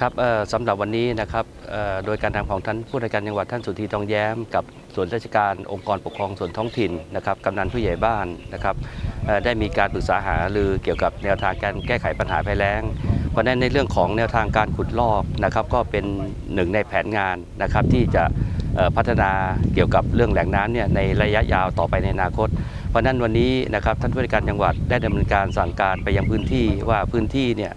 ครับสำหรับวันนี้นะครับโดยการทำของท่านผู้ในการจังหวัดท่านสุธีทองแย้ม กับส่วนราชการองค์กรปกครองส่วนท้องถิ่นนะครับกำนันผู้ใหญ่บ้านนะครับได้มีการปรึกษาหารือเกี่ยวกับแนวทางการแก้ไขปัญหาภัยแล้งเพราะนั้นในเรื่องของแนวทางการขุดลอกนะครับก็เป็นหนึ่งในแผนงานนะครับที่จะพัฒนาเกี่ยวกับเรื่องแหล่งน้ำเนี่ยในระยะยาวต่อไปในอนาคต เพราะนั้นวันนี้นะครับท่านผู้ในการจังหวัดได้ดำเนินการสั่งการไปยังพื้นที่ว่าพื้นที่เนี่ย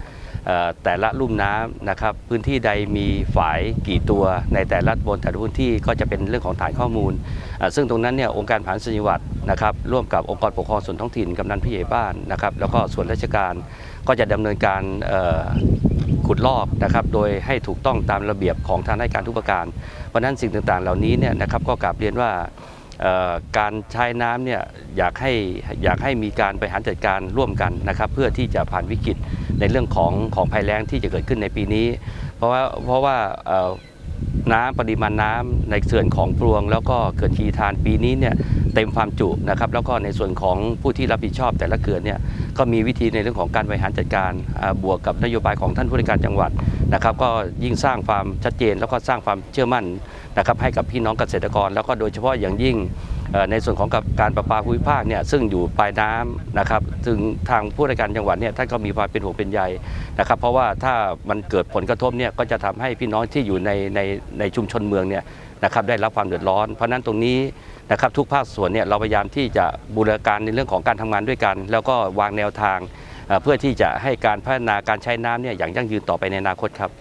แต่ละลุ่มน้ำนะครับพื้นที่ใดมีฝายกี่ตัวในแต่ละบนแต่ละพื้นที่ก็จะเป็นเรื่องของฐานข้อมูล ซึ่งตรงนั้นเนี่ยองค์การผ่านสัญญวัตนะครับร่วมกับองค์กรปกครองส่วนท้องถิ่นกำนันผู้ใหญ่บ้านนะครับแล้วก็ส่วนราชการก็จะดำเนินการขุดลอกนะครับโดยให้ถูกต้องตามระเบียบของทางราชการทุกประการ เพราะนั้นสิ่งต่างๆ เหล่านี้เนี่ยนะครับก็กลับเรียนว่า การใช้น้ำเนี่ยอยากให้อยากให้มีการบริหารจัดการร่วมกันนะครับเพื่อที่จะผ่านวิกฤตในเรื่องของของภัยแล้งที่จะเกิดขึ้นในปีนี้ เพราะว่าเพราะว่าน้ำปริมาณน้ำในเขื่อนของพลวง แล้วก็เขื่อนชีทานปีนี้เนี่ยเต็มความจุนะครับแล้วก็ในส่วนของผู้ที่รับผิดชอบแต่ละเขื่อนเนี่ย ก็มีวิธีในเรื่องของการบริหารจัดการบวกกับนโยบายของท่านผู้ว่าการจังหวัดนะครับ ก็ยิ่งสร้างความชัดเจนแล้วก็สร้างความเชื่อมั่นนะครับให้กับพี่น้องเกษตรกร แล้วก็โดยเฉพาะอย่างยิ่งในส่วนของกับการประปาภูมิภาคเนี่ยซึ่งอยู่ปลายน้ำนะครับซึ่งทางผู้ราชการจังหวัดเนี่ยท่านก็มีความเป็นห่วงเป็นใยนะครับ เพราะว่าถ้ามันเกิดผลกระทบเนี่ยก็จะทำให้พี่น้องที่อยู่ในในในชุมชนเมืองเนี่ยนะครับได้รับความเดือดร้อน เพราะนั้นตรงนี้ นะครับทุกภาคส่วนเนี่ยเราพยายามที่จะบูรณาการในเรื่องของการทำงานด้วยกัน แล้วก็วางแนวทางเอ่อเพื่อที่จะให้การพัฒนาการใช้น้ำเนี่ยอย่างยั่งยืนต่อไปในอนาคตครับ